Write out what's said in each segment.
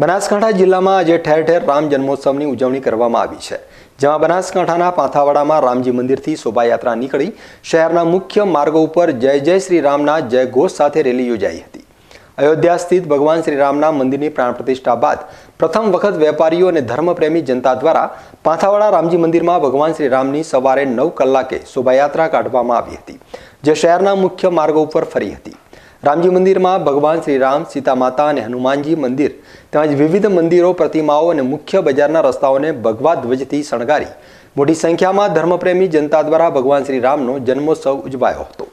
બનાસકાંઠા જિલ્લામાં આજે ઠેર ઠેર રામ જન્મોત્સવની ઉજવણી કરવામાં આવી છે, જેમાં બનાસકાંઠાના પાંથાવાડામાં રામજી મંદિરથી શોભાયાત્રા નીકળી, શહેરના મુખ્ય માર્ગો ઉપર જય જય શ્રી રામના જય ઘોષ સાથે રેલી યોજાઈ હતી. અયોધ્યા સ્થિત ભગવાન શ્રી રામના મંદિરની પ્રાણ પ્રતિષ્ઠા બાદ પ્રથમ વખત વેપારીઓ અને ધર્મપ્રેમી જનતા દ્વારા પાંથાવાડા રામજી મંદિરમાં ભગવાન શ્રી રામની સવારે નવ કલાકે શોભાયાત્રા કાઢવામાં આવી હતી, જે શહેરના મુખ્ય માર્ગો ઉપર ફરી હતી. રામજી મંદિરમાં ભગવાન શ્રી રામ સીતા માતા અને હનુમાનજી મંદિર તેમજ વિવિધ મંદિરો, પ્રતિમાઓ અને મુખ્ય બજારના રસ્તાઓને ભગવા ધ્વજથી શણગારી. મોટી સંખ્યામાં ધર્મપ્રેમી જનતા દ્વારા ભગવાન શ્રી રામનો જન્મોત્સવ ઉજવાયો હતો.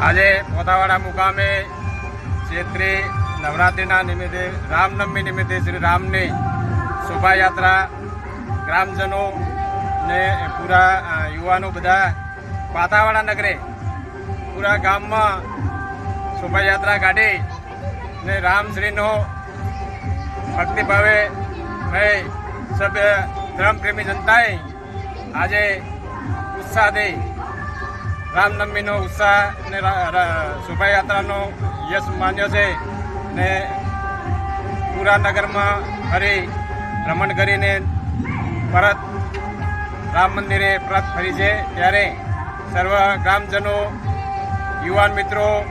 આજે પોતાવાડા મુકામે ચૈત્રી નવરાત્રિના નિમિત્તે, રામનવમી નિમિત્તે શ્રી રામની શોભાયાત્રા ગ્રામજનો ને પૂરા યુવાનો બધા પાતાવાડા નગરે પૂરા ગામમાં શોભાયાત્રા કાઢી ને રામશ્રીનો ભક્તિભાવે થઈ સભ્ય ધર્મપ્રેમી જનતાએ આજે ઉત્સાહથી રામનવમીનો ઉત્સાહ ને શોભાયાત્રાનો યશ માન્યો છે ને પૂરા નગરમાં ફરી ભ્રમણ કરીને પરત રામ મંદિરે પરત ફરી છે. ત્યારે સર્વ ગ્રામજનો યુવાન મિત્રો,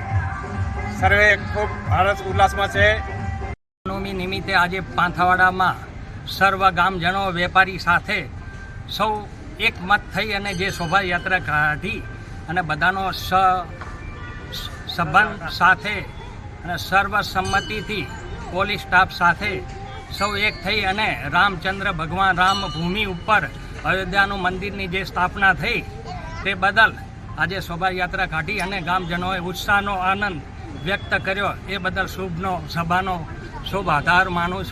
સર્વે ખૂબ હર્ષ ઉલ્લાસમાં છે. નવમી નિમિત્તે આજે પાંથાવાડામાં સર્વ ગામજનો વેપારી સાથે સૌ એકમત થઈ અને જે શોભાયાત્રા કાઢી અને બધાનો સ, સંબંધ સાથે અને સર્વસંમતિથી પોલીસ સ્ટાફ સાથે સૌ એક થઈ અને રામચંદ્ર ભગવાન રામ ભૂમિ ઉપર અયોધ્યાનું મંદિરની જે સ્થાપના થઈ તે બદલ આજે શોભાયાત્રા કાઢી અને ગામજનોએ ઉત્સાહનો આનંદ વ્યક્ત કર્યો. એ બદલ શુભનો, સભાનો શુભ આધાર માનું છું.